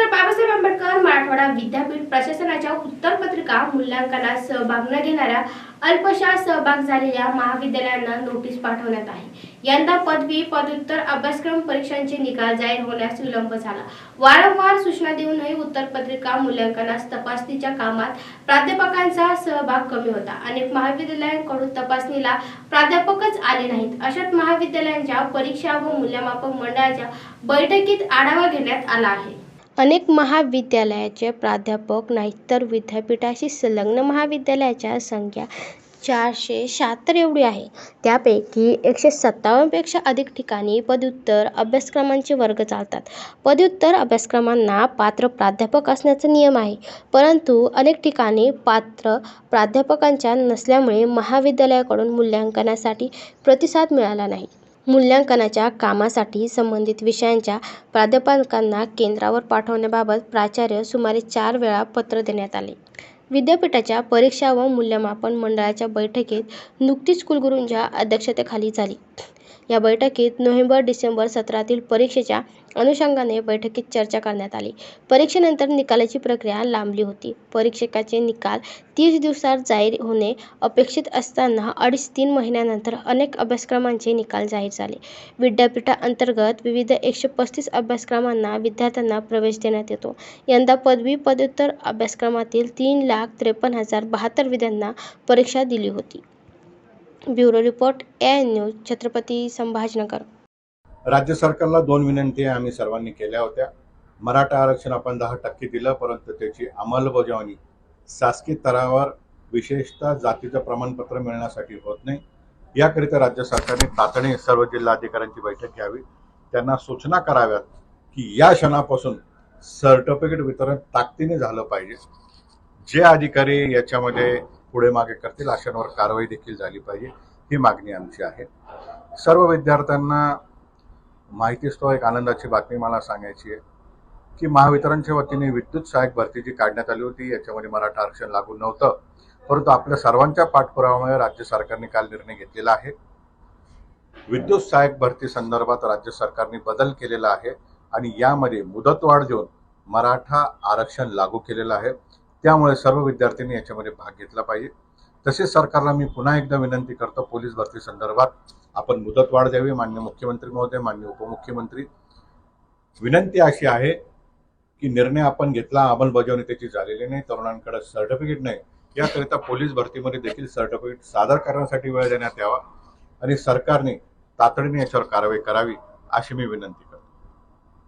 Doctor Babasaheb Ambedkar Marathwada विद्यापीठ प्रशासनाच्या उत्तरपत्रिका मूल्यांकनात सहभाग न घेणाऱ्या अल्पशा सहभाग झालेल्या महाविद्यालयांना नोटीस पाठवण्यात आहे यंदा पदवी पदव्युत्तर अभ्यासक्रम परीक्षांचे निकाल जाहीर होण्यास विलंब झाला. वारंवार सूचना देऊनही उत्तरपत्रिका मूल्यांकनास तपासणीच्या कामात प्राध्यापकांचा सहभाग कमी होता. अनेक महाविद्यालयांकडून तपासणीला प्राध्यापकच आले नाहीत. अशात महाविद्यालयांच्या परीक्षा व मूल्यमापन मंडळाच्या बैठकीत आढावा घेण्यात आला आहे. अनेक महाविद्यालयाचे प्राध्यापक नाहीतर तर विद्यापीठाशी संलग्न महाविद्यालयाच्या संख्या चारशे शहात्तर एवढी आहे. त्यापैकी एकशे सत्तावन्नपेक्षा अधिक ठिकाणी पदव्युत्तर अभ्यासक्रमांचे वर्ग चालतात. पदव्युत्तर अभ्यासक्रमांना पात्र प्राध्यापक असण्याचा नियम आहे परंतु अनेक ठिकाणी पात्र प्राध्यापकांच्या नसल्यामुळे महाविद्यालयाकडून मूल्यांकनासाठी प्रतिसाद मिळाला नाही. मूल्यांकनाच्या कामासाठी संबंधित विषयांच्या प्राध्यापकांना केंद्रावर पाठवण्याबाबत प्राचार्य सुमारे चार वेळा पत्र देण्यात आले. विद्यापीठाच्या परीक्षा व मूल्यमापन मंडळाच्या बैठकीत नुकतीच कुलगुरूंच्या अध्यक्षतेखाली झाली. या बैठकीत नोव्हेंबर डिसेंबर सत्रातील परीक्षेच्या अनुषंगाने बैठकीत चर्चा करण्यात आली. परीक्षेनंतर निकालाची प्रक्रिया लांबली होती. परीक्षकाचे निकाल तीस दिवसात जाहीर होणे अपेक्षित असताना अडीच तीन महिन्यानंतर अनेक अभ्यासक्रमांचे निकाल जाहीर झाले. विद्यापीठाअंतर्गत विविध एकशे पस्तीस अभ्यासक्रमांना विद्यार्थ्यांना प्रवेश देण्यात येतो. यंदा पदवी पदव्युत्तर अभ्यासक्रमातील तीन लाख त्रेपन्न हजार बहात्तर विद्यार्थ्यांना परीक्षा दिली होती. Bureau report A news Chhatrapati Sambhajinagar. राज्य सरकारला दोन विनंती आम्ही सर्वांनी केल्या होत्या. मराठा आरक्षण आपण दहा टक्के दिलं परंतु त्याची अंमलबजावणी शासकीय स्तरावर विशेषतः जातीचं प्रमाणपत्र मिळण्यासाठी होत नाही. याकरिता राज्य सरकारने तातडीने सर्व जिल्हाधिकाऱ्यांची बैठक घ्यावी. त्यांना सूचना कराव्यात की या क्षणापासून सर्टिफिकेट वितरण ताकदीने झालं पाहिजे. जे अधिकारी याच्यामध्ये पुढे मागे करतील अशांवर कारवाई देखील झाली पाहिजे ही मागणी आमची आहे. सर्व विद्यार्थ्यांना माहितीस्तव एक आनंदाची बातमी मला सांगायची आहे की महावितरणच्या वतीने विद्युत सहाय्यक भरती जी काढण्यात आली होती याच्यामध्ये मराठा आरक्षण लागू नव्हतं परंतु आपल्या सर्वांच्या पाठपुराव्यामुळे राज्य सरकारने काल निर्णय घेतलेला आहे. विद्युत सहाय्यक भरती संदर्भात राज्य सरकारने बदल केलेला आहे आणि यामध्ये मुदतवाढ देऊन मराठा आरक्षण लागू केलेलं आहे. त्यामुळे सर्व विद्यार्थ्यांनी याच्यामध्ये भाग घेतला पाहिजे. तसेच सरकारला मी पुन्हा एकदा विनंती करतो पोलीस भरती संदर्भात आपण मुदतवाढ द्यावी मान्य मुख्यमंत्री महोदय मान्य उपमुख्यमंत्री. विनंती अशी आहे की निर्णय आपण घेतला अंमलबजावणी त्याची झालेली नाही तरुणांकडे सर्टिफिकेट नाही. याकरिता पोलीस भरतीमध्ये देखील सर्टिफिकेट सादर करण्यासाठी वेळ देण्यात यावा आणि सरकारने तातडीने याच्यावर कारवाई करावी अशी मी विनंती